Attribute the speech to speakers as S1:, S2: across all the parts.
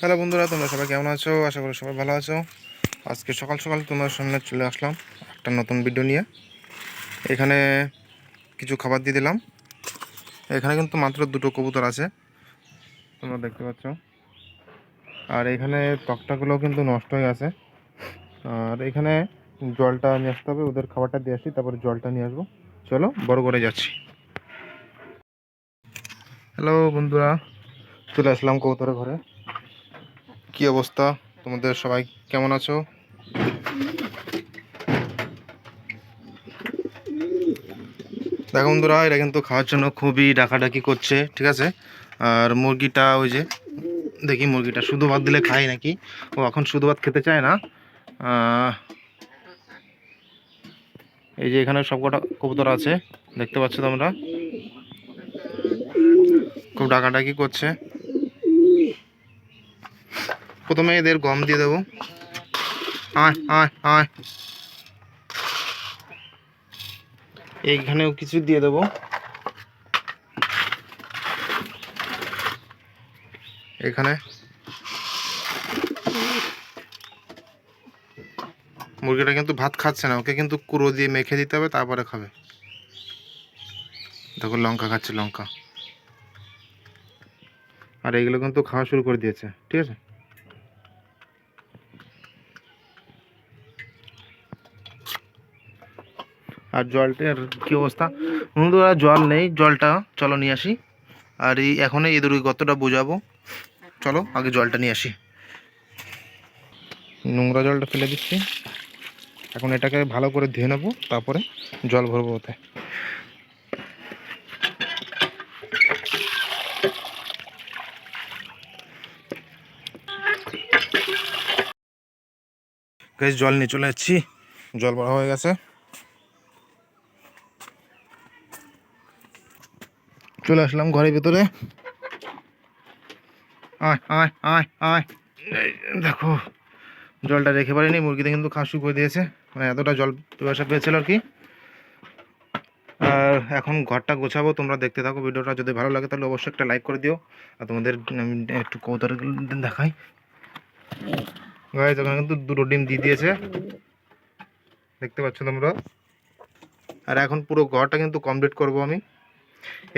S1: Hello বন্ধুরা, তোমরা সবাই কেমন আছো? আশা করি সবাই ভালো আছো। আজকে সকাল সকাল তোমার সামনে চলে আসলাম একটা নতুন ভিডিও নিয়ে। এখানে কিছু খাবার দিয়ে দিলাম। এখানে কিন্তু মাত্র দুটো কবুতর আছে, তোমরা দেখতে পাচ্ছ। আর এখানে তক্তাগুলো কিন্তু নষ্ট হয়ে আছে। আর এখানে জলটা নিয়ে আসতে হবে, ওদের খাবারটা দিয়ে আসি, তারপরে জলটা নিয়ে আসব। চলো, বড় করে যাচ্ছি। হ্যালো বন্ধুরা, চলে আসলাম কবুতরের ঘরে। কি অবস্থা? তোমাদের সবাই কেমন আছো? দেখো বন্ধুরা, এরা কিন্তু খাওয়ার জন্য খুবই ডাকাডাকি করছে, ঠিক আছে? আর মুরগিটা ওই যে, দেখি মুরগিটা শুধু ভাত দিলে খায় নাকি? ও এখন শুধু ভাত খেতে চায় না। এই যে এখানে সবকটা কবুতর আছে, দেখতে পাচ্ছ তোমরা? খুব ডাকাডাকি করছে। প্রথমে এদের গম দিয়ে দেবো। এইখানেও কিছু দিয়ে দেবো। এখানে। মুরগিটা কিন্তু ভাত খাচ্ছে না, ওকে কিন্তু কুড়ো দিয়ে মেখে দিতে হবে, তারপরে খাবে। দেখো লঙ্কা খাচ্ছে, লঙ্কা। আর এগুলো কিন্তু খাওয়া শুরু করে দিয়েছে, ঠিক আছে? আর জলটার কি অবস্থা? বন্ধুরা জল নেই, জলটা চলো নিয়ে আসি। আর এই এখন এদের ওই গতটা বোঝাবো। চলো, আগে জলটা নিয়ে আসি। নোংরা জলটা ফেলে দিচ্ছি। এখন এটাকে ভালো করে ধুয়ে নেব, তারপরে জল ভরবো ওতে। জল নিয়ে চলে যাচ্ছি। জল ভরা হয়ে গেছে। চলে আসলাম ঘরের ভিতরে। আয় আয় আয় আয়। দেখো, জলটা রেখে পারিনি মুরগিতে কিন্তু খাসু করে দিয়েছে। মানে এতটা জল পিপাসা পেয়েছিল আর কি। আর এখন ঘরটা গোছাবো, তোমরা দেখতে থাকো, ভিডিওটা যদি ভালো লাগে তাহলে অবশ্যই একটা লাইক করে দিও। আর তোমাদের একটু কৌতার দেখাই। ওখানে কিন্তু দুটো ডিম দিয়ে দিয়েছে। দেখতে পাচ্ছ তোমরা? আর এখন পুরো ঘরটা কিন্তু কমপ্লিট করব আমি।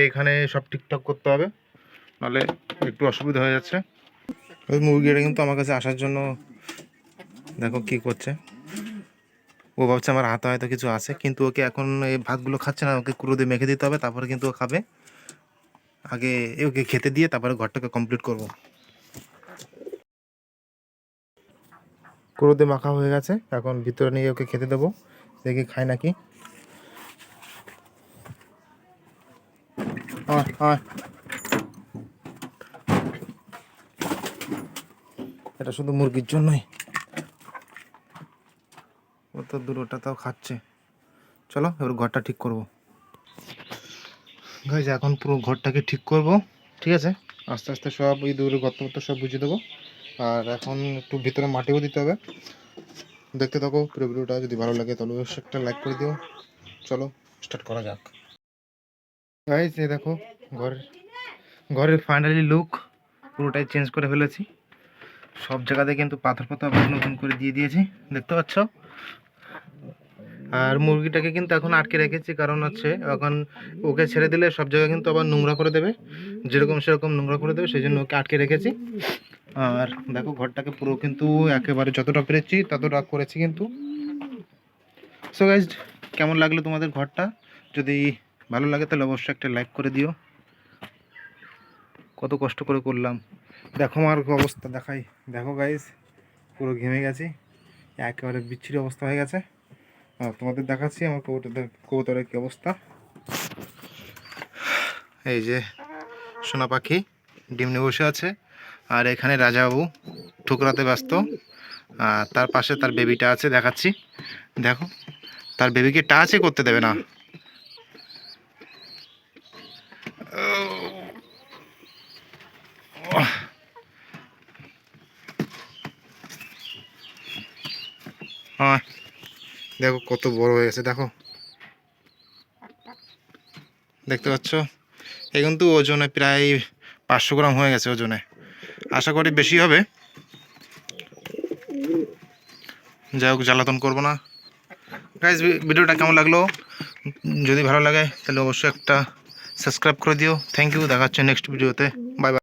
S1: এইখানে সব ঠিকঠাক করতে হবে, নাহলে একটু অসুবিধা হয়ে যাচ্ছে। ওই মুরগিটা কিন্তু আমার কাছে আসার জন্য দেখো কি করছে। ও ভাবছে আমার হাতে হয়তো কিছু আছে, কিন্তু ওকে এখন এই ভাতগুলো খাচ্ছে না, ওকে কুড়ো দিয়ে মেখে দিতে হবে, তারপরে কিন্তু ও খাবে। আগে ওকে খেতে দিয়ে তারপরে ঘরটাকে কমপ্লিট করব। কুড়ো দিয়ে মাখা হয়ে গেছে, এখন ভিতরে নিয়ে ওকে খেতে দেবো, দেখি খায় নাকি। আয় আয় এটা শুধু মুরগির জন্যই। ও তো দুটোটা তাও খাচ্ছে। চলো, এবার ঘরটা ঠিক করব। গাইজ এখন পুরো ঘরটাকে ঠিক করব। ঠিক আছে? আস্তে আস্তে সব ওই দূরে গর্ত সব বুঝিয়ে দেবো। আর এখন একটু ভিতরে মাটিও দিতে হবে। দেখতে থাকো, পুরো ভিডিওটা যদি ভালো লাগে তাহলে একটা লাইক করে দিও। চলো স্টার্ট করা যাক। গাইজ এই দেখো, ঘরের ঘরের ফাইনালি লুক পুরোটাই চেঞ্জ করে ফেলেছি। সব জায়গাতে কিন্তু পাথর আবার নতুন করে দিয়ে দিয়েছি, দেখতে পাচ্ছ? আর মুরগিটাকে কিন্তু এখন আটকে রেখেছি, কারণ হচ্ছে এখন ওকে ছেড়ে দিলে সব জায়গায় কিন্তু আবার নোংরা করে দেবে। যেরকম সেরকম নোংরা করে দেবে, সেই জন্য ওকে আটকে রেখেছি। আর দেখো, ঘরটাকে পুরো কিন্তু একেবারে যতটা পেরেছি, ততটা করেছি কিন্তু। সো গাইজ কেমন লাগল তোমাদের ঘরটা? যদি ভালো লাগে তাহলে অবশ্যই একটা লাইক করে দিও। কত কষ্ট করে করলাম। দেখো আমার অবস্থা দেখাই। দেখো গাইজ পুরো ঘেমে গেছি। একেবারে বিচ্ছিরি অবস্থা হয়ে গেছে। তোমাদের দেখাচ্ছি আমার কবুতরের কবুতরের কী অবস্থা। এই যে সোনা পাখি, ডিম নিয়ে বসে আছে। আর এখানে রাজাবাবু ঠুকরাতে ব্যস্ত। আর তার পাশে তার বেবিটা আছে, দেখাচ্ছি। দেখো, তার বেবিকে টাচই করতে দেবে না। হ্যাঁ দেখো কত বড় হয়ে গেছে, দেখো। দেখতে পাচ্ছ? এ কিন্তু ওজনে প্রায় পাঁচশো গ্রাম হয়ে গেছে ওজনে। আশা করি বেশি হবে। যাই হোক, জ্বালাতন করব না। গাইজ ভিডিওটা কেমন লাগল? যদি ভালো লাগে, তাহলে অবশ্যই একটা সাবস্ক্রাইব করে দিও। থ্যাংক ইউ দেখা হচ্ছে নেক্সট ভিডিওতে বাই বাই